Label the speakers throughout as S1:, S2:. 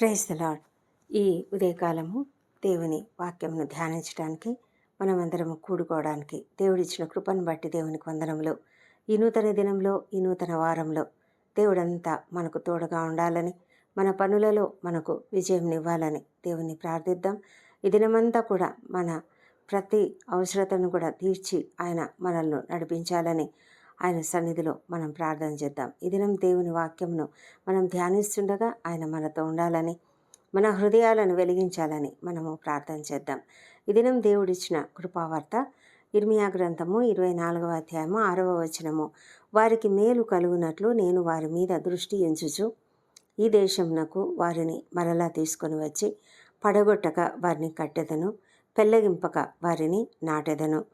S1: Praise the lord ఈ ఉదయకాలము దేవుని వాక్యంను ధ్యానించడానికి మనమందరము కూడుకోవడానికి దేవుడిచ్చిన కృపను బట్టి దేవునికి వందనములు. ఈ నూతన దినంలో ఈ నూతన వారంలో దేవుడంతా మనకు తోడుగా ఉండాలని మన పనులలో మనకు విజయం ఇవ్వాలని దేవుని ప్రార్థిద్దాం. ఈ దినమంతా కూడా మన ప్రతి అవసరతను కూడా తీర్చి ఆయన మనల్ని నడిపించాలని ఆయన సన్నిధిలో మనం ప్రార్థన చేద్దాం. ఈ దినం దేవుని వాక్యంను మనం ధ్యానిస్తుండగా ఆయన మనతో ఉండాలని మన హృదయాలను వెలిగించాలని మనము ప్రార్థన చేద్దాం. ఈ దినం దేవుడిచ్చిన కృపావార్త ఇర్మియా గ్రంథము ఇరవై నాలుగవ అధ్యాయము ఆరవ వచనము. వారికి మేలు కలుగునట్లు నేను వారి మీద దృష్టి ఎంచుచు ఈ దేశంనకు వారిని మరలా తీసుకొని వచ్చి పడగొట్టక వారిని కట్టెదను పెళ్ళగింపక వారిని నాటెదను.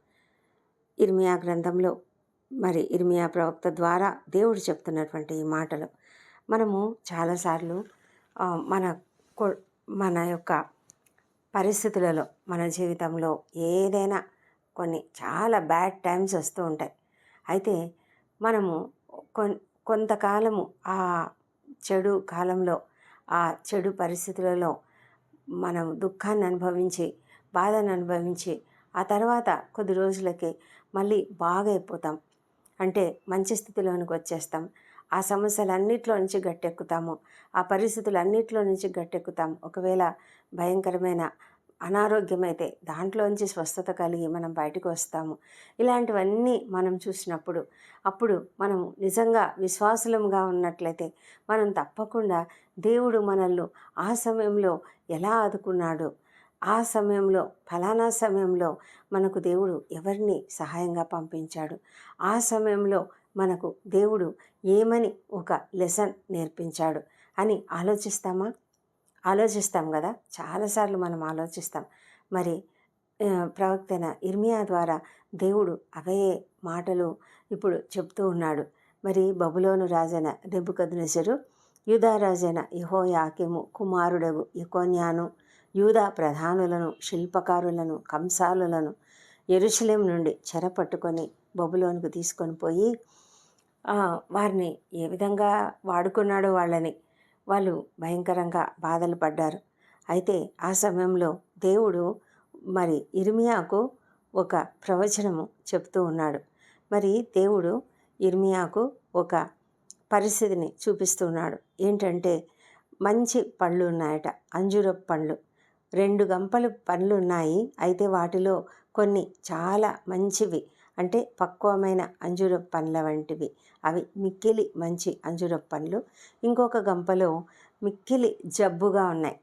S1: ఇర్మియా గ్రంథంలో మరి ఇర్మియా ప్రవక్త ద్వారా దేవుడు చెప్తున్నటువంటి ఈ మాటలు. మనము చాలాసార్లు మన మన యొక్క పరిస్థితులలో మన జీవితంలో ఏదైనా కొన్ని చాలా బ్యాడ్ టైమ్స్ వస్తూ ఉంటాయి. అయితే మనము కొన్ కొంతకాలము ఆ చెడు కాలంలో ఆ చెడు పరిస్థితులలో మనం దుఃఖాన్ని అనుభవించి బాధను అనుభవించి ఆ తర్వాత కొద్ది రోజులకి మళ్ళీ బాగైపోతాం. అంటే మంచి స్థితిలోనికి వచ్చేస్తాం. ఆ సమస్యలన్నిట్లో నుంచి గట్టెక్కుతాము. ఆ పరిస్థితులన్నిట్లో నుంచి గట్టెక్కుతాం. ఒకవేళ భయంకరమైన అనారోగ్యమైతే దాంట్లోంచి స్వస్థత కలిగి మనం బయటకు వస్తాము. ఇలాంటివన్నీ మనం చూసినప్పుడు అప్పుడు మనం నిజంగా విశ్వాసులంగా ఉన్నట్లయితే మనం తప్పకుండా దేవుడు మనల్ని ఆ సమయంలో ఎలా ఆదుకున్నాడు ఆ సమయంలో ఫలానా సమయంలో మనకు దేవుడు ఎవరిని సహాయంగా పంపించాడు? ఆ సమయంలో మనకు దేవుడు ఏమని ఒక లెసన్ నేర్పించాడు అని ఆలోచిస్తామా? ఆలోచిస్తాం కదా? చాలాసార్లు మనం ఆలోచిస్తాం. మరి ఆ, ఇర్మియా ద్వారా దేవుడు అవే మాటలు ఇప్పుడు చెప్తూ ఉన్నాడు. మరి బబులోను రాజైన నెబుకద్నెసరు యూదా రాజైన కుమారుడగు యుకోన్యాను యూద ప్రధానులను శిల్పకారులను కంసాలులను ఎరుశలేం నుండి చెరపట్టుకొని బొబులోనికి తీసుకొని పోయి వారిని ఏ విధంగా వాడుకున్నాడో వాళ్ళని వాళ్ళు భయంకరంగా బాధలు పడ్డారు. అయితే ఆ సమయంలో దేవుడు మరి ఇర్మియాకు ఒక ప్రవచనము చెప్తూ ఉన్నాడు. మరి దేవుడు ఇర్మియాకు ఒక పరిస్థితిని చూపిస్తున్నాడు ఏంటంటే మంచి పళ్ళు ఉన్నాయట అంజురపు పండ్లు. రెండు గంపలు పండ్లు ఉన్నాయి అయితే వాటిలో కొన్ని చాలా మంచివి. అంటే పక్వమైన అంజూరపు పండ్ల వంటివి. అవి మిక్కిలి మంచి అంజూరపు పండ్లు ఇంకొక గంపలో మిక్కిలి జబ్బుగా ఉన్నాయి.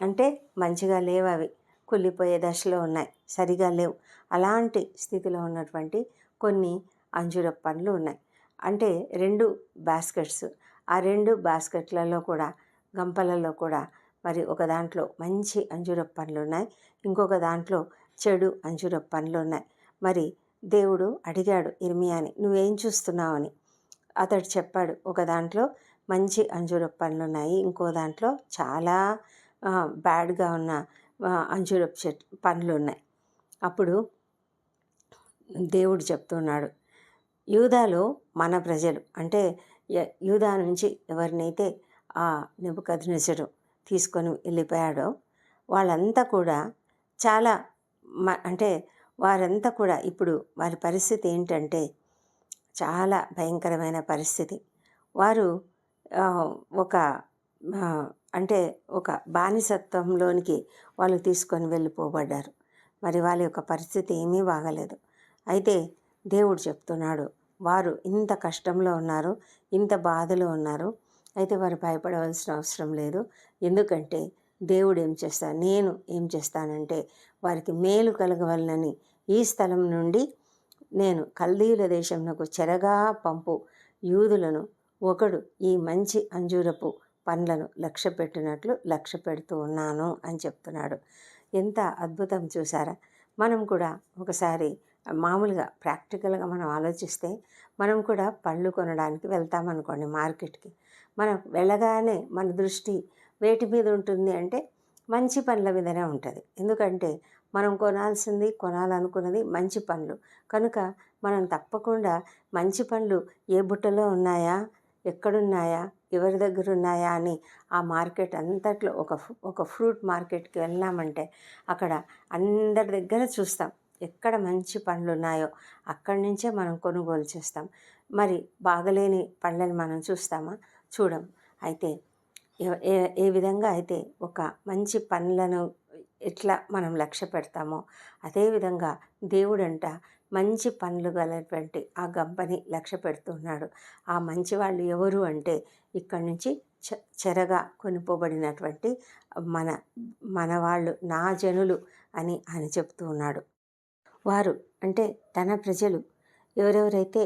S1: అంటే మంచిగా లేవు అవి కుళ్ళిపోయే దశలో ఉన్నాయి. సరిగా లేవు. అలాంటి స్థితిలో ఉన్నటువంటి కొన్ని అంజూరపు పండ్లు ఉన్నాయి. అంటే రెండు బాస్కెట్స్. ఆ రెండు బాస్కెట్లలో కూడా గంపలలో కూడా మరి ఒక దాంట్లో మంచి అంజూరపు పండ్లు ఉన్నాయి. ఇంకొక దాంట్లో చెడు అంజూరపు పండ్లు ఉన్నాయి. మరి దేవుడు అడిగాడు ఇర్మియాని నువ్వేం చూస్తున్నావని? అతడు చెప్పాడు ఒక దాంట్లో మంచి అంజూరపు పండ్లు ఉన్నాయి. ఇంకో దాంట్లో చాలా బ్యాడ్గా ఉన్న అంజూరపు చెట్ పండ్లు ఉన్నాయి. అప్పుడు దేవుడు చెప్తున్నాడు యూదాలో మన ప్రజలు అంటే యూదా నుంచి ఎవరినైతే ఆ నెబుకద్నెసరు తీసుకొని వెళ్ళిపోయాడో వాళ్ళంతా కూడా చాలా మ అంటే వారంతా కూడా ఇప్పుడు వారి పరిస్థితి ఏంటంటే చాలా భయంకరమైన పరిస్థితి. వారు ఒక అంటే ఒక బానిసత్వంలోనికి వాళ్ళు తీసుకొని వెళ్ళిపోబడ్డారు. మరి వాళ్ళ యొక్క పరిస్థితి ఏమీ బాగలేదు. అయితే దేవుడు చెప్తున్నాడు వారు ఇంత కష్టంలో ఉన్నారు ఇంత బాధలో ఉన్నారు అయితే వారు భయపడవలసిన అవసరం లేదు. ఎందుకంటే దేవుడు ఏం చేస్తాను నేను ఏం చేస్తానంటే వారికి మేలు కలగవలనని ఈ స్థలం నుండి నేను కల్దీయుల దేశంలో చెరగా పంపు. యూదులను ఒకడు ఈ మంచి అంజూరపు పండ్లను లక్ష్య పెట్టినట్లు లక్ష్య పెడుతూ ఉన్నాను అని చెప్తున్నాడు. ఎంత అద్భుతం చూసారా? మనం కూడా ఒకసారి మామూలుగా ప్రాక్టికల్గా మనం ఆలోచిస్తే మనం కూడా పళ్ళు కొనడానికి వెళ్తామనుకోండి మార్కెట్కి. మనం వెళ్ళగానే మన దృష్టి వేటి మీద ఉంటుంది అంటే మంచి పండ్ల మీదనే ఉంటుంది. ఎందుకంటే మనం కొనాల్సింది కొనాలనుకున్నది మంచి పనులు. కనుక మనం తప్పకుండా మంచి పండ్లు ఏ బుట్టలో ఉన్నాయా ఎక్కడున్నాయా ఎవరి దగ్గర ఉన్నాయా అని ఆ మార్కెట్ అంతట్లో ఒక ఒక ఫ్రూట్ మార్కెట్కి వెళ్ళామంటే అక్కడ అందరి దగ్గర చూస్తాం. ఎక్కడ మంచి పండ్లు ఉన్నాయో అక్కడి నుంచే మనం కొనుగోలు చేస్తాం. మరి బాగలేని పళ్ళని మనం చూస్తామా? చూడం. అయితే ఏ- ఏ విధంగా అయితే ఒక మంచి పనులను ఎట్లా మనం లక్ష్య పెడతామో అదేవిధంగా దేవుడంట మంచి పనులు గలటువంటి ఆ గంపని లక్ష్య పెడుతున్నాడు. ఆ మంచి వాళ్ళు ఎవరు అంటే ఇక్కడి నుంచి చె చెరగా కొనిపోబడినటువంటి మన మన వాళ్ళు నా జనులు అని ఆయన చెప్తూ ఉన్నాడు. వారు అంటే తన ప్రజలు ఎవరెవరైతే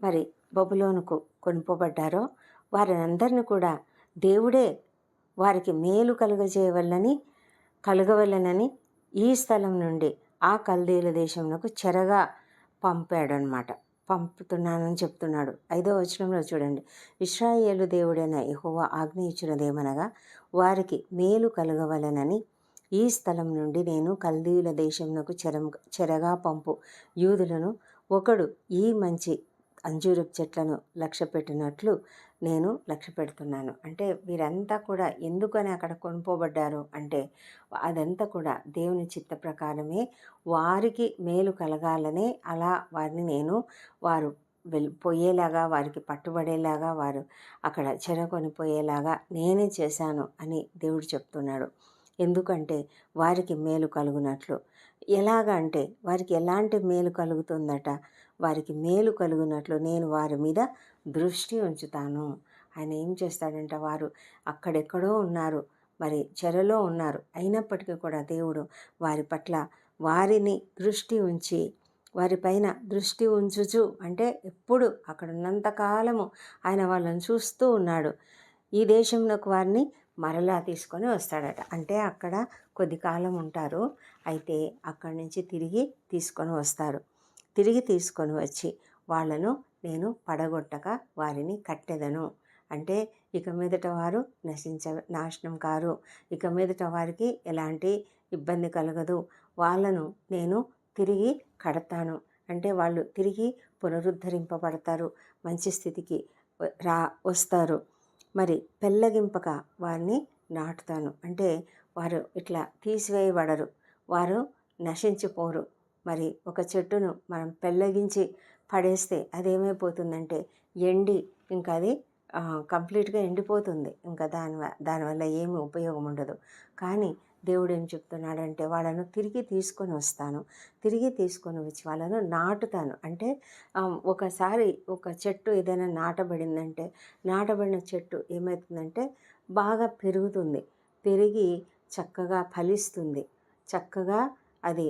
S1: మరి బబులోనుకు కొనుక్కోబడ్డారో వారినందరిని కూడా దేవుడే వారికి మేలు కలుగజేయవల్లని కలగవలనని ఈ స్థలం నుండి ఆ కల్దీల దేశంలోకి చెరగా పంపాడనమాట. పంపుతున్నానని చెప్తున్నాడు. ఐదో వచనంలో చూడండి. ఇస్రాయేలు దేవుడైన యహోవా ఆజ్ఞ ఇచ్చినదేమనగా వారికి మేలు కలగవలనని ఈ స్థలం నుండి నేను కల్దీయుల దేశంలోకి చెరం చెరగా పంపు. యూదులను ఒకడు ఈ మంచి అంజూరపు చెట్లను లక్ష్య పెట్టినట్లు నేను లక్ష్య పెడుతున్నాను. అంటే వీరంతా కూడా ఎందుకని అక్కడ కొనుక్కోబడ్డారు అంటే అదంతా కూడా దేవుని చిత్త ప్రకారమే వారికి మేలు కలగాలనే అలా వారిని నేను వారు వెళ్ళి పోయేలాగా వారికి పట్టుబడేలాగా వారు అక్కడ చెరకొనిపోయేలాగా నేనే చేశాను అని దేవుడు చెప్తున్నాడు. ఎందుకంటే వారికి మేలు కలుగునట్లు. ఎలాగ అంటే వారికి ఎలాంటి మేలు కలుగుతుందట? వారికి మేలు కలుగునట్లు నేను వారి మీద దృష్టి ఉంచుతాను. ఆయన ఏం చేస్తాడంట వారు? అక్కడెక్కడో ఉన్నారు. మరి చెరలో ఉన్నారు. అయినప్పటికీ కూడా దేవుడు వారి పట్ల వారిని దృష్టి ఉంచి వారిపైన దృష్టి ఉంచుచు అంటే ఎప్పుడు అక్కడ ఉన్నంతకాలము ఆయన వాళ్ళని చూస్తూ ఉన్నాడు. ఈ దేశంలోకి వారిని మరలా తీసుకొని వస్తాడట. అంటే అక్కడ కొద్ది కాలం ఉంటారు. అయితే అక్కడి నుంచి తిరిగి తీసుకొని వస్తారు. తిరిగి తీసుకొని వచ్చి వాళ్ళను నేను పడగొట్టక వారిని కట్టెదను. అంటే ఇక మీదట వారు నశించ నాశనం కారు. ఇక మీదట వారికి ఎలాంటి ఇబ్బంది కలగదు. వాళ్ళను నేను తిరిగి కడతాను. అంటే వాళ్ళు తిరిగి పునరుద్ధరింపబడతారు. మంచి స్థితికి రా వస్తారు. మరి పెళ్ళగింపక వారిని నాటుతాను. అంటే వారు ఇట్లా తీసివేయబడరు. వారు నశించిపోరు. మరి ఒక చెట్టును మనం పెళ్ళగించి పడేస్తే అదేమైపోతుందంటే ఎండి ఇంకా అది కంప్లీట్గా ఎండిపోతుంది. ఇంకా దాని దానివల్ల ఏమి ఉపయోగం ఉండదు. కానీ దేవుడు ఏం చెప్తున్నాడంటే వాళ్ళను తిరిగి తీసుకొని వస్తాను. తిరిగి తీసుకొని వచ్చి వాళ్ళను నాటుతాను. అంటే ఒకసారి ఒక చెట్టు ఏదైనా నాటబడిందంటే నాటబడిన చెట్టు ఏమవుతుందంటే బాగా పెరుగుతుంది. పెరిగి చక్కగా ఫలిస్తుంది. చక్కగా అది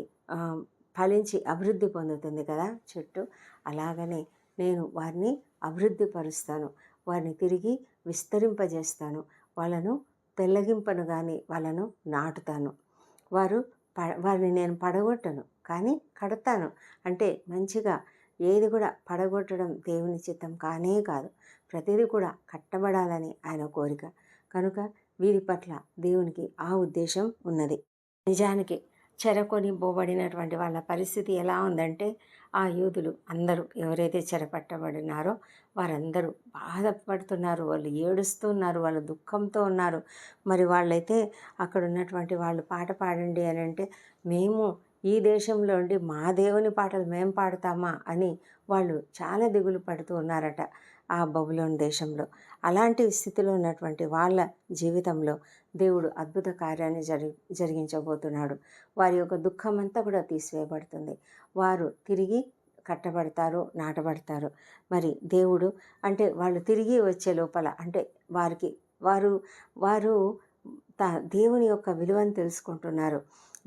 S1: ఫలించి అభివృద్ధి పొందుతుంది కదా చెట్టు. అలాగనే నేను వారిని అభివృద్ధి పరుస్తాను. వారిని తిరిగి విస్తరింపజేస్తాను. వాళ్ళను పెళ్ళగింపను కానీ వాళ్ళను నాటుతాను. వారు ప వారిని నేను పడగొట్టను కానీ కడతాను. అంటే మంచిగా ఏది కూడా పడగొట్టడం దేవుని చిత్తం కానే కాదు. ప్రతిదీ కూడా కట్టబడాలని ఆయన కోరిక. కనుక వీరి పట్ల దేవునికి ఆ ఉద్దేశం ఉన్నది. నిజానికి చెరకొని పోబడినటువంటి వాళ్ళ పరిస్థితి ఎలా ఉందంటే ఆ యూదులు అందరూ ఎవరైతే చెరపట్టబడినారో వారందరూ బాధపడుతున్నారు. వాళ్ళు ఏడుస్తున్నారు వాళ్ళు దుఃఖంతో ఉన్నారు. మరి వాళ్ళైతే అక్కడ ఉన్నటువంటి వాళ్ళు పాట పాడండి అని అంటే మేము ఈ దేశంలో ఉండి మా దేవుని పాటలు మేము పాడతామా? అని వాళ్ళు చాలా దిగులు పడుతూ ఉన్నారట ఆ బబులోని దేశంలో. అలాంటి స్థితిలో ఉన్నటువంటి వాళ్ళ జీవితంలో దేవుడు అద్భుత కార్యాన్ని జరి జరిగించబోతున్నాడు. వారి యొక్క దుఃఖం అంతా కూడా తీసివేయబడుతుంది. వారు తిరిగి కట్టబడతారు నాటబడతారు. మరి దేవుడు అంటే వాళ్ళు తిరిగి వచ్చే లోపల అంటే వారికి వారు వారు త దేవుని యొక్క విలువను తెలుసుకుంటున్నారు.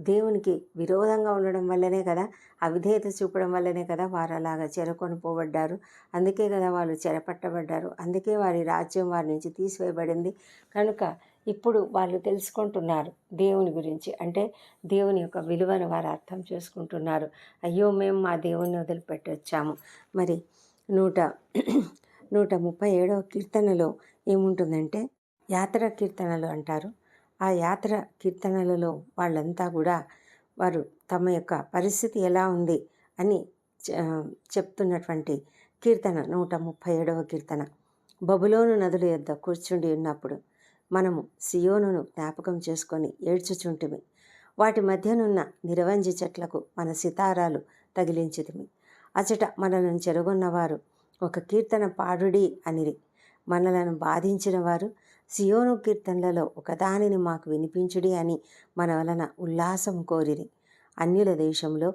S1: దేవునికి విరోధంగా ఉండడం వల్లనే కదా అవిధేయత చూపడం వల్లనే కదా వారు అలాగా చెరకొని పోబడ్డారు. అందుకే కదా వాళ్ళు చెరపట్టబడ్డారు. అందుకే వారి రాజ్యం వారి నుంచి తీసివేయబడింది. కనుక ఇప్పుడు వాళ్ళు తెలుసుకుంటున్నారు దేవుని గురించి. అంటే దేవుని యొక్క విలువను వారు అర్థం చేసుకుంటున్నారు. అయ్యో మేము మా దేవుని వదిలిపెట్టి వచ్చాము మరి నూట నూట ముప్పై ఏడవ కీర్తనలో ఏముంటుందంటే యాత్ర కీర్తనలు అంటారు. ఆ యాత్ర కీర్తనలలో వాళ్ళంతా కూడా వారు తమ యొక్క పరిస్థితి ఎలా ఉంది అని చె- చెప్తున్నటువంటి కీర్తన నూట ముప్పై ఏడవ కీర్తన. బబులోను నదుల యొద్ద కూర్చుండి ఉన్నప్పుడు మనము సియోనును జ్ఞాపకం చేసుకొని ఏడ్చుచుంటిమి. వాటి మధ్యనున్న నిరవంజి చెట్లకు మన సితారాలు తగిలించితిమి. అచట మనలను చెరగొన్నవారు ఒక కీర్తన పాడుడి అనిరి. మనలను బాధించిన వారు సియోను కీర్తనలలో ఒకదానిని మాకు వినిపించుడి అని మన వలన ఉల్లాసం కోరిరి. అన్యుల దేశంలో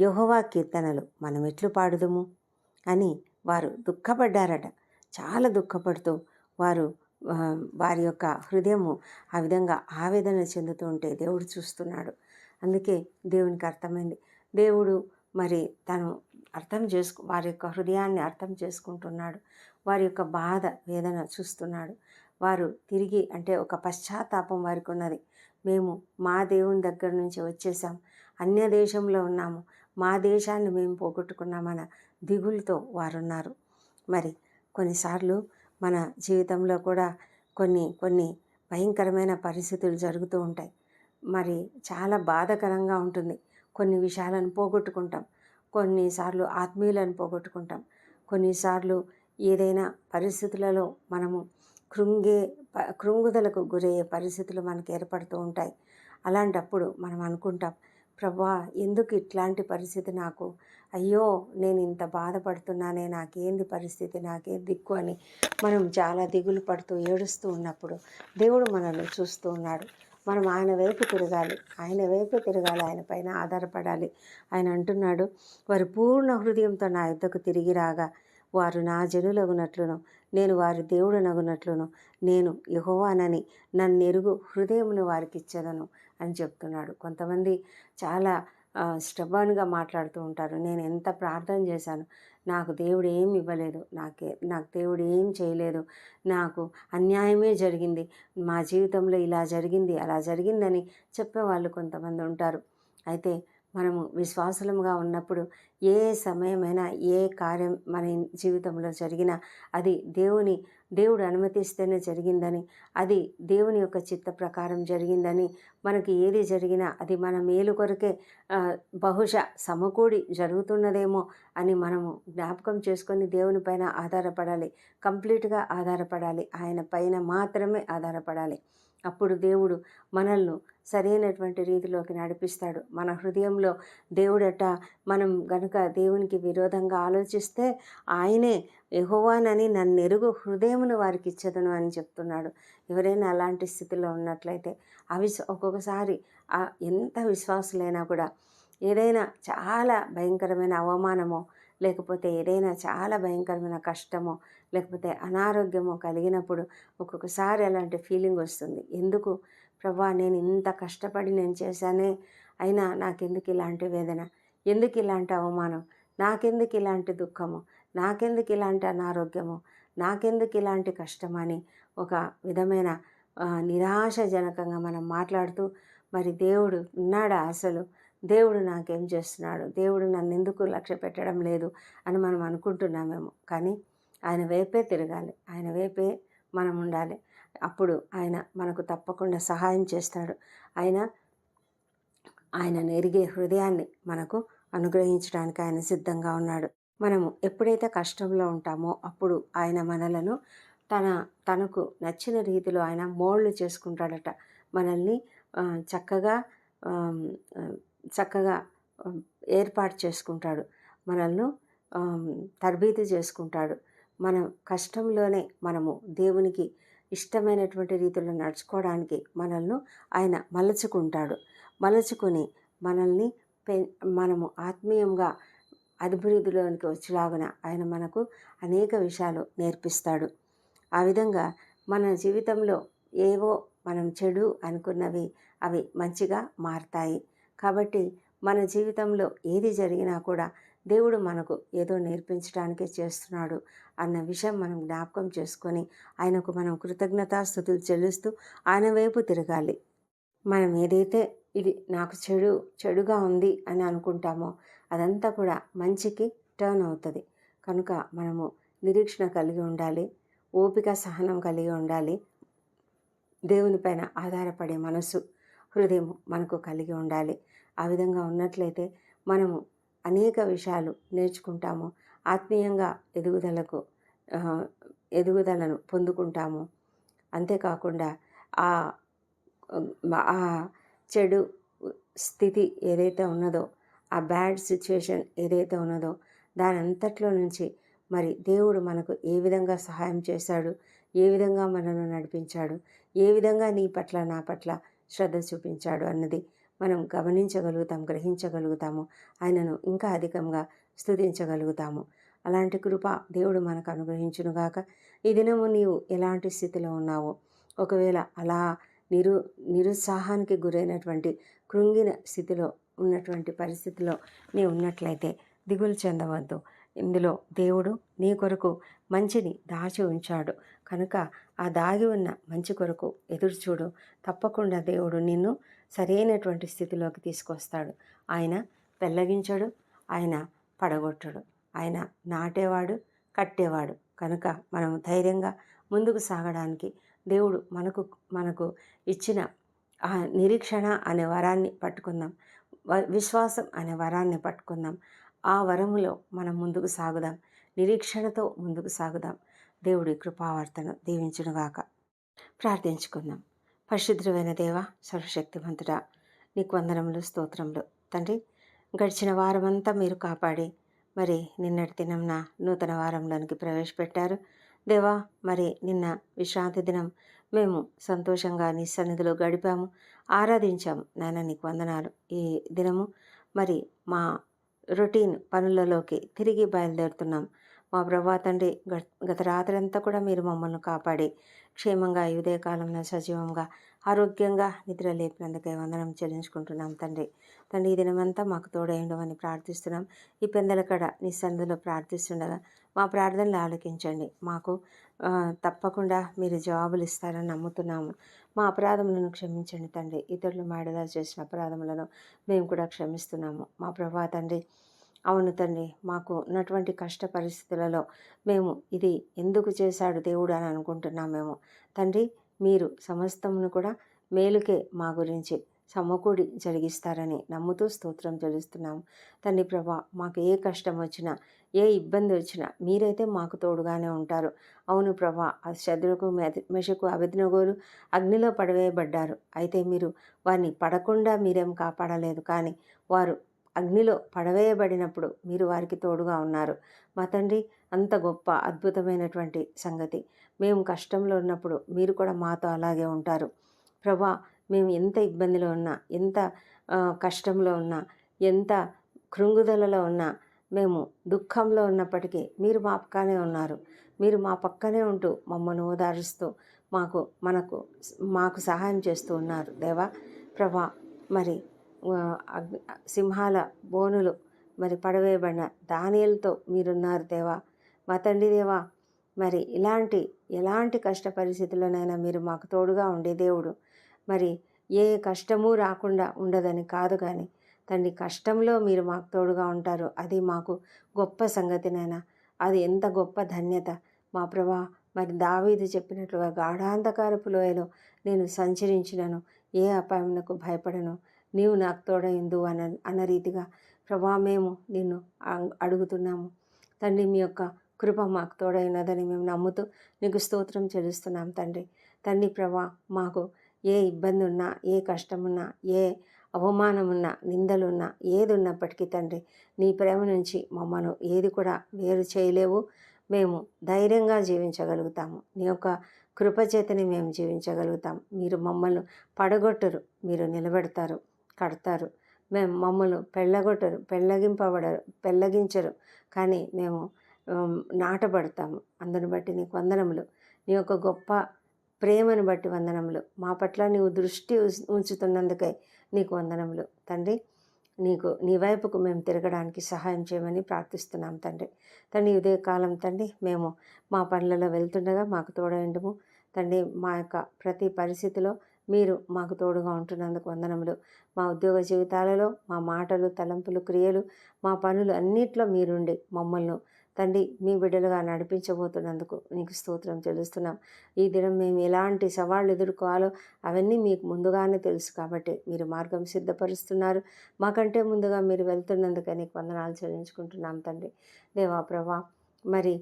S1: యహోవా కీర్తనలు మనం ఎట్లు పాడుదుము? అని వారు దుఃఖపడ్డారట. చాలా దుఃఖపడుతూ వారు వారి యొక్క హృదయము ఆ విధంగా ఆవేదన చెందుతూ ఉంటే దేవుడు చూస్తున్నాడు. అందుకే దేవునికి అర్థమైంది. దేవుడు మరి తను అర్థం చేసుకు వారి యొక్క హృదయాన్ని అర్థం చేసుకుంటున్నాడు. వారి యొక్క బాధ వేదన చూస్తున్నాడు. వారు తిరిగి అంటే ఒక పశ్చాత్తాపం వారికి ఉన్నది. మేము మా దేవుని దగ్గర నుంచి వచ్చేసాం అన్య దేశంలో ఉన్నాము. మా దేశాన్ని మేము పోగొట్టుకున్నామన్న దిగులతో వారున్నారు. మరి కొన్నిసార్లు మన జీవితంలో కూడా కొన్ని కొన్ని భయంకరమైన పరిస్థితులు జరుగుతూ ఉంటాయి. మరి చాలా బాధకరంగా ఉంటుంది. కొన్ని విషయాలను పోగొట్టుకుంటాం. కొన్నిసార్లు ఆత్మీయులను పోగొట్టుకుంటాం. కొన్నిసార్లు ఏదైనా పరిస్థితులలో మనము కృంగే ప- కృంగుదలకు గురయ్యే పరిస్థితులు మనకు ఏర్పడుతూ ఉంటాయి. అలాంటప్పుడు మనం అనుకుంటాం ప్రభా ఎందుకు ఇట్లాంటి పరిస్థితి నాకు? అయ్యో నేను ఇంత బాధపడుతున్నానే నాకేంది పరిస్థితి నాకే దిక్కు అని మనం చాలా దిగులు పడుతూ ఏడుస్తూ ఉన్నప్పుడు దేవుడు మనల్ని చూస్తూ ఉన్నాడు. మనం ఆయన వైపు తిరగాలి. ఆయన వైపు తిరగాలి. ఆయన పైన ఆధారపడాలి. ఆయన అంటున్నాడు వారు పూర్ణ హృదయంతో నా యుద్ధకు తిరిగి రాగా వారు నా జనులగునట్లును నేను వారి దేవుడనగునట్లును నేను యహోవానని నన్నెరుగు హృదయమును వారికి ఇచ్చేదను. అని చెప్తున్నాడు. కొంతమంది చాలా స్టబాన్గా మాట్లాడుతూ ఉంటారు. నేను ఎంత ప్రార్థన చేశాను నాకు దేవుడు ఏం ఇవ్వలేదు నాకే నాకు దేవుడు ఏం చేయలేదు నాకు అన్యాయమే జరిగింది మా జీవితంలో ఇలా జరిగింది అలా జరిగిందని చెప్పేవాళ్ళు కొంతమంది ఉంటారు. అయితే మనము విశ్వాసులముగా ఉన్నప్పుడు ఏ సమయమైనా ఏ కార్యం మన జీవితంలో జరిగినా అది దేవుని దేవుడు అనుమతిస్తేనే జరిగిందని అది దేవుని యొక్క చిత్త ప్రకారం జరిగిందని మనకి ఏది జరిగినా అది మన మేలు కొరకే బహుశా సమకూడి జరుగుతున్నదేమో అని మనము జ్ఞాపకం చేసుకొని దేవుని పైన ఆధారపడాలి. కంప్లీట్గా ఆధారపడాలి. ఆయన పైన మాత్రమే ఆధారపడాలి. అప్పుడు దేవుడు మనల్ని సరైనటువంటి రీతిలోకి నడిపిస్తాడు. మన హృదయంలో దేవుడట మనం గనుక దేవునికి విరోధంగా ఆలోచిస్తే ఆయనే యహోవానని నన్ను ఎరుగు హృదయమును వారికి ఇచ్చదను అని చెప్తున్నాడు. ఎవరైనా అలాంటి స్థితిలో ఉన్నట్లయితే అవి ఒక్కొక్కసారి ఆ ఎంత విశ్వాసులైనా కూడా ఏదైనా చాలా భయంకరమైన అవమానమో లేకపోతే ఏదైనా చాలా భయంకరమైన కష్టమో లేకపోతే అనారోగ్యమో కలిగినప్పుడు ఒక్కొక్కసారి అలాంటి ఫీలింగ్ వస్తుంది. ఎందుకు? ప్రభా నేను ఇంత కష్టపడి నేను చేశానే అయినా నాకెందుకు ఇలాంటి వేదన? ఎందుకు ఇలాంటి అవమానం? నాకెందుకు ఇలాంటి దుఃఖము? నాకెందుకు ఇలాంటి అనారోగ్యము? నాకెందుకు ఇలాంటి కష్టమని ఒక విధమైన నిరాశజనకంగా మనం మాట్లాడుతూ మరి దేవుడు ఉన్నాడా అసలు? దేవుడు నాకేం చేస్తున్నాడు? దేవుడు నన్ను ఎందుకు లక్ష్య పెట్టడం లేదు అని మనం అనుకుంటున్నామేమో. కానీ ఆయన వైపే తిరగాలి. ఆయన వైపే మనం ఉండాలి. అప్పుడు ఆయన మనకు తప్పకుండా సహాయం చేస్తాడు. ఆయన ఆయన ఎరిగే హృదయాన్ని మనకు అనుగ్రహించడానికి ఆయన సిద్ధంగా ఉన్నాడు. మనము ఎప్పుడైతే కష్టంలో ఉంటామో అప్పుడు ఆయన మనలను తన తనకు నచ్చిన రీతిలో ఆయన మోళ్ళు చేసుకుంటాడట. మనల్ని చక్కగా చక్కగా ఏర్పాటు చేసుకుంటాడు. మనల్ని ఆమ్, చేసుకుంటాడు. మనం కష్టంలోనే మనము దేవునికి ఇష్టమైనటువంటి రీతిలో నడుచుకోవడానికి మనల్ని ఆయన మలచుకుంటాడు. మలచుకొని మనల్ని పె మనము ఆత్మీయంగా అభివృద్ధిలోనికి వచ్చేలాగున ఆయన మనకు అనేక విషయాలు నేర్పిస్తాడు. ఆ విధంగా మన జీవితంలో ఏవో మనం చెడు అనుకున్నవి అవి మంచిగా మారతాయి. కాబట్టి మన జీవితంలో ఏది జరిగినా కూడా దేవుడు మనకు ఏదో నేర్పించడానికే చేస్తున్నాడు అన్న విషయం మనం జ్ఞాపకం చేసుకొని ఆయనకు మనం కృతజ్ఞతాస్థుతులు చెల్లిస్తూ ఆయన వైపు తిరగాలి. మనం ఏదైతే ఇది నాకు చెడు చెడుగా ఉంది అని అనుకుంటామో అదంతా కూడా మంచికి టర్న్ అవుతుంది. కనుక మనము నిరీక్షణ కలిగి ఉండాలి ఓపిక సహనం కలిగి ఉండాలి దేవునిపైన ఆధారపడే మనసు హృదయం మనకు కలిగి ఉండాలి. ఆ విధంగా ఉన్నట్లయితే మనము అనేక విషయాలు నేర్చుకుంటాము. ఆత్మీయంగా ఎదుగుదలకు ఎదుగుదలను పొందుకుంటాము. అంతేకాకుండా ఆ ఆ చెడు స్థితి ఏదైతే ఉన్నదో ఆ బ్యాడ్ సిచ్యుయేషన్ ఏదైతే ఉన్నదో దాని అంతట్లో నుంచి మరి దేవుడు మనకు ఏ విధంగా సహాయం చేశాడు ఏ విధంగా మనను నడిపించాడు ఏ విధంగా నీ పట్ల నా పట్ల శ్రద్ధ చూపించాడు అన్నది మనం గమనించగలుగుతాం గ్రహించగలుగుతాము ఆయనను ఇంకా అధికంగా స్థుతించగలుగుతాము అలాంటి కృప దేవుడు మనకు అనుగ్రహించునుగాక. ఈ దినము నీవు ఎలాంటి స్థితిలో ఉన్నావో ఒకవేళ అలా నిరు నిరుత్సాహానికి గురైనటువంటి కృంగిన స్థితిలో ఉన్నటువంటి పరిస్థితిలో నీ ఉన్నట్లయితే దిగులు చెందవద్దు. ఇందులో దేవుడు నీ కొరకు మంచిని దాచి ఉంచాడు. కనుక ఆ దాగి ఉన్న మంచి కొరకు ఎదురు చూడు తప్పకుండా దేవుడు నిన్ను సరైనటువంటి స్థితిలోకి తీసుకొస్తాడు. ఆయన పెళ్ళగించడు ఆయన పడగొట్టడు ఆయన నాటేవాడు కట్టేవాడు. కనుక మనం ధైర్యంగా ముందుకు సాగడానికి దేవుడు మనకు మనకు ఇచ్చిన ఆ నిరీక్షణ అనే వరాన్ని పట్టుకుందాం. విశ్వాసం అనే వరాన్ని పట్టుకుందాం. ఆ వరములో మనం ముందుకు సాగుదాం. నిరీక్షణతో ముందుకు సాగుదాం. దేవుడి కృపావర్తను దీవించునుగాక. ప్రార్థించుకుందాం. పరిశుద్ధమైన దేవ సర్వశక్తివంతుడా నీకు వందనములు స్తోత్రములు. తండ్రి గడిచిన వారమంతా మీరు కాపాడి మరి నిన్నటి దినంన నూతన వారంలోనికి ప్రవేశపెట్టారు. దేవా మరి నిన్న విశ్రాంతి దినం మేము సంతోషంగా నీ సన్నిధిలో గడిపాము ఆరాధించాము. నాయన నీకు వందనాలు. ఈ దినము మరి మా రొటీన్ పనులలోకి తిరిగి బయలుదేరుతున్నాం. మా ప్రభా తండ్రి గత రాత్రి అంతా కూడా మీరు మమ్మల్ని కాపాడి క్షేమంగా ఈ ఉదయకాలంలో సజీవంగా ఆరోగ్యంగా నిద్ర లేపినందుకే వందనం చెల్లించుకుంటున్నాం తండ్రి. తండ్రి ఈ దినమంతా మాకు తోడైండమని ప్రార్థిస్తున్నాం. ఈ పెందల కడ నీ సందులో ప్రార్థిస్తుండగా మా ప్రార్థనలు ఆలోకించండి. మాకు తప్పకుండా మీరు జవాబులు ఇస్తారని నమ్ముతున్నాము. మా అపరాధములను క్షమించండి తండ్రి. ఇతరులు మాడలా చేసిన అపరాధములను మేము కూడా క్షమిస్తున్నాము. మా ప్రభా తండ్రి అవును తండ్రి మాకు ఉన్నటువంటి కష్ట పరిస్థితులలో మేము ఇది ఎందుకు చేశాడు దేవుడు అని అనుకుంటున్నామేమో తండ్రి మీరు సమస్తమును కూడా మేలుకే మా గురించి సమకూడి జరిగిస్తారని నమ్ముతూ స్తోత్రం చెల్లిస్తున్నాము తండ్రి ప్రభా మాకు ఏ కష్టం వచ్చినా ఏ ఇబ్బంది వచ్చినా మీరైతే మాకు తోడుగానే ఉంటారు. అవును ప్రభా ఆ శత్రుకు మెషకు అభిజ్ఞగోలు అగ్నిలో పడవేయబడ్డారు. అయితే మీరు వారిని పడకుండా మీరేం కాపాడలేదు. కానీ వారు అగ్నిలో పడవేయబడినప్పుడు మీరు వారికి తోడుగా ఉన్నారు. మా తండ్రి అంత గొప్ప అద్భుతమైనటువంటి సంగతి. మేము కష్టంలో ఉన్నప్పుడు మీరు కూడా మాతో అలాగే ఉంటారు. ప్రభా మేము ఎంత ఇబ్బందిలో ఉన్నా ఎంత కష్టంలో ఉన్నా ఎంత కృంగుదలలో ఉన్నా మేము దుఃఖంలో ఉన్నప్పటికీ మీరు మా పక్కనే ఉన్నారు. మీరు మా పక్కనే ఉంటూ మమ్మల్ని ఓదారుస్తూ మాకు మనకు మాకు సహాయం చేస్తూ ఉన్నారు. దేవా ప్రభా మరి సింహాల బోనులు మరి పడవేయబడిన దానియలతో మీరున్నారు దేవా. మా తండ్రి దేవా మరి ఇలాంటి ఎలాంటి కష్ట పరిస్థితుల్లోనైనా మీరు మాకు తోడుగా ఉండే దేవుడు. మరి ఏ కష్టము రాకుండా ఉండదని కాదు కానీ తండ్రి కష్టంలో మీరు మాకు తోడుగా ఉంటారు. అది మాకు గొప్ప సంగతినైనా అది ఎంత గొప్ప ధన్యత. మా ప్రభా మరి దావీది చెప్పినట్లుగా గాఢాంధకారపు లోయలో నేను సంచరించినను. ఏ అపాయమునకు భయపడను. నీవు నాకు తోడైందు అన అన్న రీతిగా ప్రభా మేము నిన్ను అడుగుతున్నాము. తండ్రి మీ యొక్క కృప మాకు తోడైనదని మేము నమ్ముతూ నీకు స్తోత్రం చెల్లిస్తున్నాం తండ్రి. తండ్రి ప్రభా మాకు ఏ ఇబ్బంది ఉన్నా ఏ కష్టమున్నా ఏ అవమానమున్నా నిందలున్నా ఏది ఉన్నప్పటికీ తండ్రి నీ ప్రేమ నుంచి మమ్మను ఏది కూడా వేరు చేయలేవు. మేము ధైర్యంగా జీవించగలుగుతాము. నీ యొక్క కృపచేతని మేము జీవించగలుగుతాం. మీరు మమ్మల్ని పడగొట్టరు మీరు నిలబెడతారు. కడతారు. మేము మమ్మల్ని పెళ్ళగొట్టరు పెళ్ళగింపబడరు పెళ్ళగించరు. కానీ మేము నాటబడతాము. అందుని బట్టి నీకు వందనములు. నీ యొక్క గొప్ప ప్రేమను బట్టి వందనములు. మా పట్ల నీవు దృష్టి ఉంచుతున్నందుకై నీకు వందనములు. తండ్రి నీకు నీ వైపుకు మేము తిరగడానికి సహాయం చేయమని ప్రార్థిస్తున్నాం తండ్రి. తండ్రి ఇదే కాలం తండ్రి మేము మా పనులలో వెళ్తుండగా మాకు తోడయండము. తండ్రి మా యొక్క ప్రతి పరిస్థితిలో మీరు మాకు తోడుగా ఉంటున్నందుకు వందనములు. మా ఉద్యోగ జీవితాలలో మా మాటలు తలంపులు క్రియలు మా పనులు అన్నిట్లో మీరుండి మమ్మల్ని తండ్రి మీ బిడ్డలుగా నడిపించబోతున్నందుకు నీకు స్తోత్రం చెల్లిస్తున్నాం. ఈ దినం మేము ఎలాంటి సవాళ్ళు ఎదుర్కోవాలో అవన్నీ మీకు ముందుగానే తెలుసు కాబట్టి మీరు మార్గం సిద్ధపరుస్తున్నారు. మాకంటే ముందుగా మీరు వెళ్తున్నందుకు నీకు వందనాలు చెల్లించుకుంటున్నాం తండ్రి. దేవా ప్రభా మరి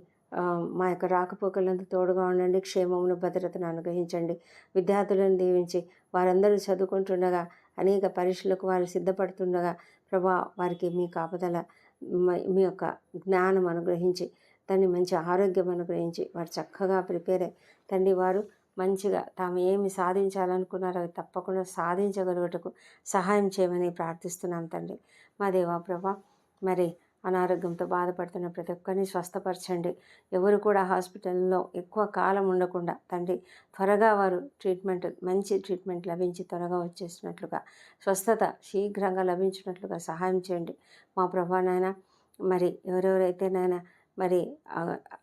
S1: మా యొక్క రాకపోకలందు తోడుగా ఉండండి క్షేమమును భద్రతను అనుగ్రహించండి. విద్యార్థులను దీవించి వారందరూ చదువుకుంటుండగా అనేక పరీక్షలకు వారు సిద్ధపడుతుండగా ప్రభా వారికి మీ కాపుదల మీ యొక్క జ్ఞానం అనుగ్రహించి దాన్ని మంచి ఆరోగ్యం అనుగ్రహించి వారు చక్కగా ప్రిపేర్ అయ్యి తండ్రి వారు మంచిగా తాము ఏమి సాధించాలనుకున్నారో అవి తప్పకుండా సాధించగలుగుటకు సహాయం చేయమని ప్రార్థిస్తున్నాం తండ్రి. మా దేవా ప్రభా మరి అనారోగ్యంతో బాధపడుతున్న ప్రతి ఒక్కరిని స్వస్థపరచండి. ఎవరు కూడా హాస్పిటల్లో ఎక్కువ కాలం ఉండకుండా తండ్రి త్వరగా వారు ట్రీట్మెంట్ మంచి ట్రీట్మెంట్ లభించి త్వరగా వచ్చేసినట్లుగా స్వస్థత శీఘ్రంగా లభించినట్లుగా సహాయం చేయండి. మా ప్రభా నాయన మరి ఎవరెవరైతే నాయన మరి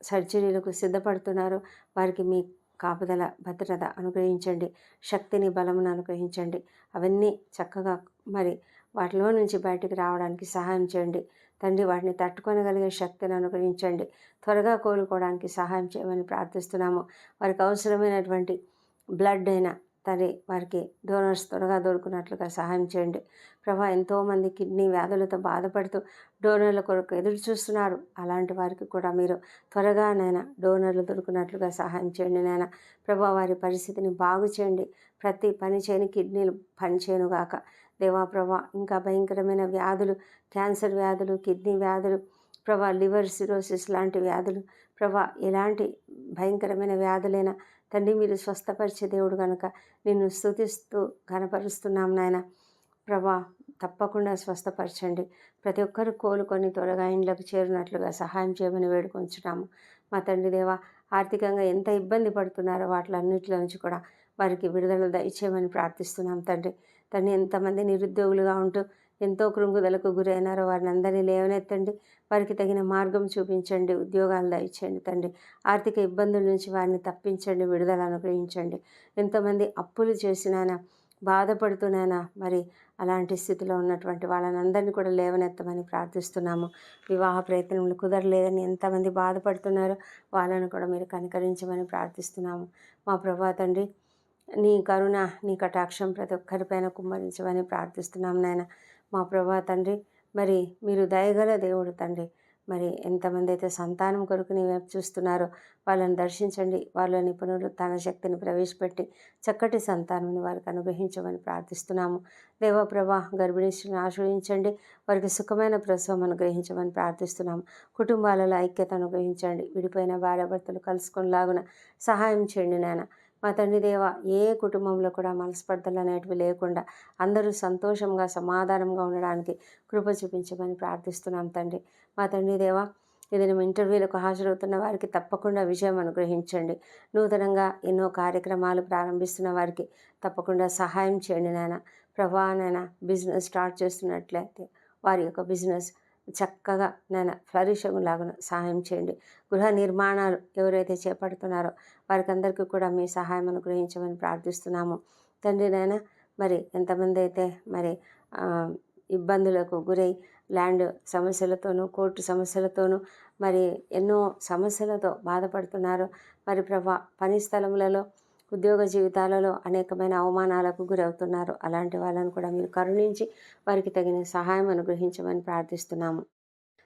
S1: సర్జరీలకు సిద్ధపడుతున్నారో వారికి మీ కాపుదల భద్రత అనుగ్రహించండి. శక్తిని బలమును అనుగ్రహించండి. అవన్నీ చక్కగా మరి వాటిలో నుంచి బయటికి రావడానికి సహాయం చేయండి. తండ్రి వాటిని తట్టుకొనగలిగే శక్తిని అనుగ్రహించండి. త్వరగా కోలుకోవడానికి సహాయం చేయమని ప్రార్థిస్తున్నాము. వారికి అవసరమైనటువంటి బ్లడ్ అయినా తండ్రి వారికి డోనర్స్ త్వరగా దొరుకున్నట్లుగా సహాయం చేయండి. ప్రభా ఎంతోమంది కిడ్నీ వ్యాధులతో బాధపడుతూ డోనర్ల కొరకు ఎదురు చూస్తున్నారు. అలాంటి వారికి కూడా మీరు త్వరగా నాయన డోనర్లు దొరికినట్లుగా సహాయం చేయండి నాయన. ప్రభా వారి పరిస్థితిని బాగు చేయండి. ప్రతి పని చేయని కిడ్నీలు పని చేయను దేవా ప్రభా ఇంకా భయంకరమైన వ్యాధులు క్యాన్సర్ వ్యాధులు కిడ్నీ వ్యాధులు ప్రభా లివర్ సిరోసిస్ లాంటి వ్యాధులు ప్రభా ఎలాంటి భయంకరమైన వ్యాధులైనా తండ్రి మీరు స్వస్థపరిచే దేవుడు కనుక నిన్ను స్తుతిస్తూ కనపరుస్తున్నాం నాయన. ప్రభా తప్పకుండా స్వస్థపరచండి. ప్రతి ఒక్కరు కోలుకొని త్వరగా ఇండ్లకు చేరినట్లుగా సహాయం చేయమని వేడుకొంచున్నాము. మా తండ్రి దేవ ఆర్థికంగా ఎంత ఇబ్బంది పడుతున్నారో వాటిలన్నింటిలో నుంచి కూడా వారికి విడుదల దయచేయమని ప్రార్థిస్తున్నాం తండ్రి. తండ్రి ఎంతమంది నిరుద్యోగులుగా ఉంటూ ఎంతో కృంగుదలకు గురైనారో వారిని అందరినీ లేవనెత్తండి. వారికి తగిన మార్గం చూపించండి. ఉద్యోగాలు దయచేయండి తండ్రి. ఆర్థిక ఇబ్బందుల నుంచి వారిని తప్పించండి. విడుదల అనుగ్రహించండి. ఎంతోమంది అప్పులు చేసినానా బాధపడుతున్నానా మరి అలాంటి స్థితిలో ఉన్నటువంటి వాళ్ళని అందరినీ కూడా లేవనెత్తమని ప్రార్థిస్తున్నాము. వివాహ ప్రయత్నములు కుదరలేదని ఎంతమంది బాధపడుతున్నారో వాళ్ళను కూడా మీరు కనికరించమని ప్రార్థిస్తున్నాము. మా ప్రభా తండ్రి నీ కరుణ నీ కటాక్షం ప్రతి ఒక్కరిపైన కుమ్మరించమని ప్రార్థిస్తున్నాం నాయన. మా ప్రభా తండ్రి మరి మీరు దయగల దేవుడు తండ్రి. మరి ఎంతమంది అయితే సంతానం కొరకు నీ వైపు చూస్తున్నారో వాళ్ళని దర్శించండి. వాళ్ళ నిపుణులు తన శక్తిని ప్రవేశపెట్టి చక్కటి సంతానాన్ని వారికి అనుగ్రహించమని ప్రార్థిస్తున్నాము. దేవప్రభ గర్భిణీశ్వరిని ఆశ్రయించండి. వారికి సుఖమైన ప్రసవం అనుగ్రహించమని ప్రార్థిస్తున్నాము. కుటుంబాలలో ఐక్యత అనుగ్రహించండి. విడిపోయిన భార్యాభర్తలు కలుసుకునేలాగున సహాయం చేయండి నాయన. మా తండ్రి దేవ ఏ కుటుంబంలో కూడా మనస్పర్ధలు అనేటివి లేకుండా అందరూ సంతోషంగా సమాధానంగా ఉండడానికి కృప చూపించమని ప్రార్థిస్తున్నాం తండ్రి. మా తండ్రి దేవ ఏదైనా ఇంటర్వ్యూలకు హాజరవుతున్న వారికి తప్పకుండా విజయం అనుగ్రహించండి. నూతనంగా ఎన్నో కార్యక్రమాలు ప్రారంభిస్తున్న వారికి తప్పకుండా సహాయం చేయండి నాయన. ప్రభా నాయన బిజినెస్ స్టార్ట్ చేస్తున్నట్లయితే వారి యొక్క బిజినెస్ చక్కగా నాయన ఫ్లరిష్ లాగా సహాయం చేయండి. గృహ నిర్మాణాలు ఎవరైతే చేపడుతున్నారో వారికి అందరికీ కూడా మీ సహాయం అనుగ్రహించమని ప్రార్థిస్తున్నాము. తండ్రి నాయన మరి ఎంతమంది అయితే మరి ఇబ్బందులకు గురై ల్యాండ్ సమస్యలతోనూ కోర్టు సమస్యలతోనూ మరి ఎన్నో సమస్యలతో బాధపడుతున్నారో మరి ప్రభా పని స్థలములలో ఉద్యోగ జీవితాలలో అనేకమైన అవమానాలకు గురవుతున్నారు. అలాంటి వాళ్ళని కూడా మీరు కరుణించి వారికి తగిన సహాయం అనుగ్రహించమని ప్రార్థిస్తున్నాము.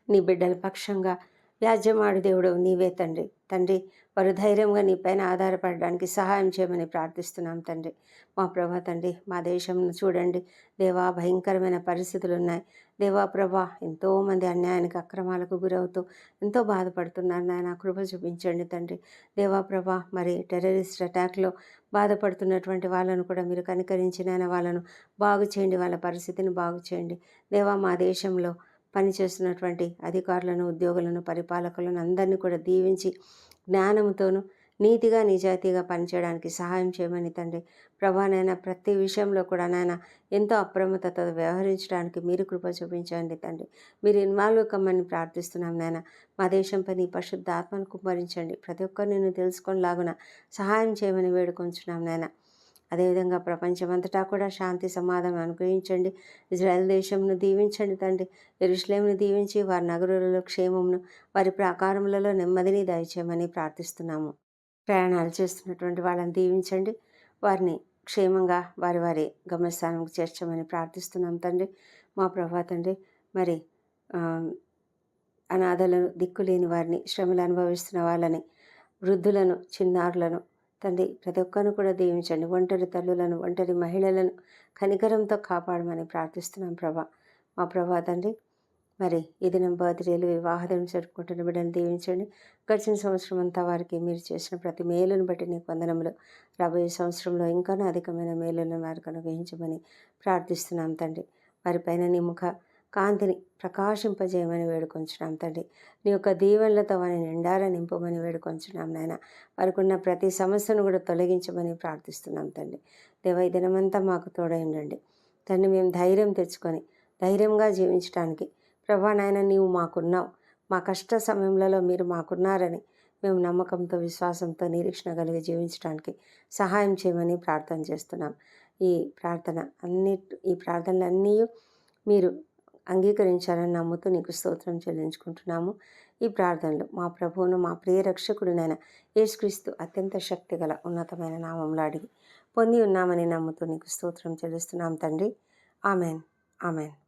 S1: నీ బిడ్డల పక్షంగా వ్యాజ్యమాడు దేవుడు నీవే తండ్రి. తండ్రి వారు ధైర్యంగా నీపైన ఆధారపడడానికి సహాయం చేయమని ప్రార్థిస్తున్నాం తండ్రి. మా ప్రభా తండ్రి మా దేశంను చూడండి. దేవా భయంకరమైన పరిస్థితులు ఉన్నాయి. దేవా ప్రభా ఎంతోమంది అన్యాయానికి అక్రమాలకు గురవుతూ ఎంతో బాధపడుతున్నారు నాయన. కృప చూపించండి తండ్రి. దేవా ప్రభా మరి టెర్రరిస్ట్ అటాక్లో బాధపడుతున్నటువంటి వాళ్ళను కూడా మీరు కనికరించిన వాళ్ళను బాగు చేయండి. వాళ్ళ పరిస్థితిని బాగు చేయండి. దేవా మా దేశంలో పనిచేస్తున్నటువంటి అధికారులను ఉద్యోగులను పరిపాలకులను అందరినీ కూడా దీవించి జ్ఞానంతోనూ నీతిగా నిజాయితీగా పనిచేయడానికి సహాయం చేయమని తండ్రి. ప్రభానైనా ప్రతి విషయంలో కూడా నాయన ఎంతో అప్రమత్తత వ్యవహరించడానికి మీరు కృప చూపించండి తండ్రి. మీరు ఇన్వాల్వ్ కమ్మని ప్రార్థిస్తున్నాం నాయన. మా దేశంపై నీ పరిశుద్ధ ఆత్మను కుమ్మరించండి. ప్రతి ఒక్కరు నిన్ను తెలుసుకొనిలాగున సహాయం చేయమని వేడుకొంచున్నాం నాయన. అదేవిధంగా ప్రపంచమంతటా కూడా శాంతి సమాధానం అనుగ్రహించండి. ఇజ్రాయెల్ దేశంను దీవించండి తండ్రి. ఎరుషులేమును దీవించి వారి నగరులలో క్షేమమును వారి ప్రాకారములలో నెమ్మదిని దయచేయమని ప్రార్థిస్తున్నాము. ప్రయాణాలు చేస్తున్నటువంటి వాళ్ళని దీవించండి. వారిని క్షేమంగా వారి వారి గమ్యస్థానంకి చేర్చమని ప్రార్థిస్తున్నాం తండ్రి. మా ప్రభా తండ్రి మరి అనాథలను దిక్కులేని వారిని శ్రమలు అనుభవిస్తున్న వాళ్ళని వృద్ధులను చిన్నారులను తండ్రి ప్రతి ఒక్కరిని కూడా దీవించండి. ఒంటరి తల్లులను ఒంటరి మహిళలను కనికరంతో కాపాడమని ప్రార్థిస్తున్నాం ప్రభా. మా ప్రభా తండ్రి మరి ఈ దినం బర్త్డేలు వివాహం జరుపుకుంటున్న బిడ్డను దీవించండి. గడిచిన సంవత్సరం అంతా వారికి మీరు చేసిన ప్రతి మేలును బట్టి నీకు వందనములు. రాబోయే సంవత్సరంలో ఇంకానూ అధికమైన మేలును వారికి అనుగ్రహించమని ప్రార్థిస్తున్నాం తండ్రి. వారిపైన నీ ముఖ కాంతిని ప్రకాశింపజేయమని వేడుకొంచున్నాం తండ్రి. నీ యొక్క దీవెనలతో వారిని నిండారా నింపమని వేడుకొంచున్నాం నాయన. వారికి ఉన్న ప్రతి సమస్యను కూడా తొలగించమని ప్రార్థిస్తున్నాం తండ్రి. దేవ ఈ దినమంతా మాకు తోడై ఉండండి తండ్రి మేము ధైర్యం తెచ్చుకొని ధైర్యంగా జీవించడానికి ప్రభా నాయన నీవు మాకున్నావు. మా కష్ట సమయంలో మీరు మాకున్నారని మేము నమ్మకంతో విశ్వాసంతో నిరీక్షణ కలిగి జీవించడానికి సహాయం చేయమని ప్రార్థన చేస్తున్నాం. ఈ ప్రార్థన అన్ని ఈ ప్రార్థనలన్నీ మీరు అంగీకరించాలని నమ్ముతూ నీకు స్తోత్రం చెల్లించుకుంటున్నాము. ఈ ప్రార్థనలు మా ప్రభువును మా ప్రియ రక్షకుడినైన యేసుక్రీస్తు అత్యంత శక్తిగల ఉన్నతమైన నామంలో అడిగి పొంది ఉన్నామని నమ్ముతూ నీకు స్తోత్రం చెల్లిస్తున్నాం తండ్రి. ఆమెన్. ఆమెన్.